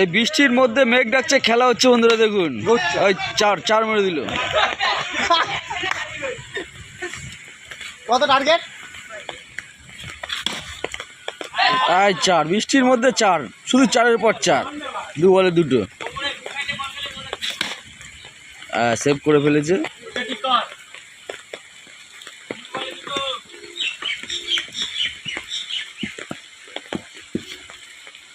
এই বৃষ্টির মধ্যে মেঘ ডাকছে খেলা হচ্ছে বন্ধুরা দেখুন। ওই চার চার মেরে দিল। কত টার্গেট আয় চার বৃষ্টির মধ্যে চার শুধু চারের পর চার দু বলে দুটো। সেভ করে ফেলেছে।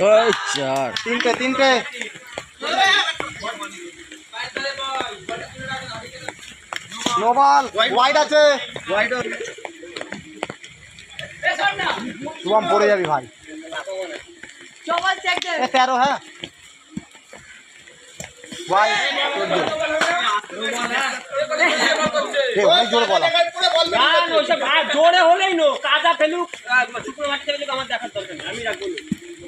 ওই চার। তিনটে তিনটে। নোবাল ওয়াইড আছে। পড়ে যাবি ভাই। তেরো হ্যাঁ। জোরে বলা। জোরে হলেই নো। কাজা ফেলুক। শুক্র মাটি আমার দেখার দরকার আমি রাখব।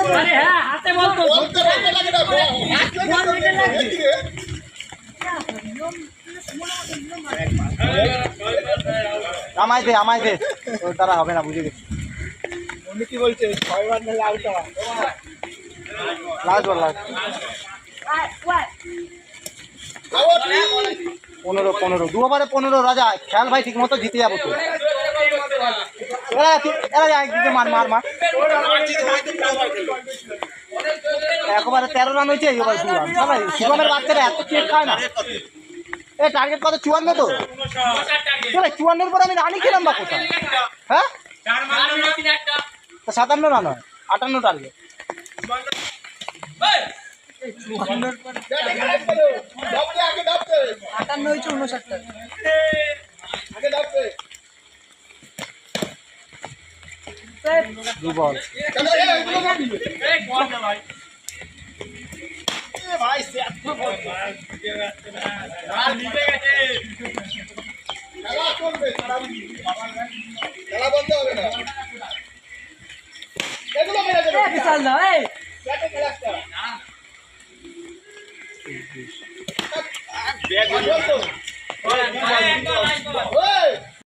হ্যাঁ তো। আমায় দে আমায় দে। ওর দ্বারা হবে না বুঝে গেছি। লাস্ট বল লাস্ট পনেরো পনেরো দু ওভারে পনেরো রাজা। খেয়াল ভাই ঠিক মতো জিতে যাব তো। এরা এরা যা মার মার মার। একবারে তেরো রান হয়েছে এবার সবাই শিবমের বাচ্চারা এত চেক খায় না। এ টার্গেট কত? চুয়ান্ন তো। চুয়ান্নর পর আমি রানই খেলাম বা কোথায়? হ্যাঁ? তা সাতান্ন রান হয় আটান্ন টার্গেট আটান্ন হয়েছে दो बॉल भाई से अच्छा बॉल यार नीचे गए चला बंद हो गया देख लो मेरा देखो चल ना ए। क्या तो गलत बैग बंद ओए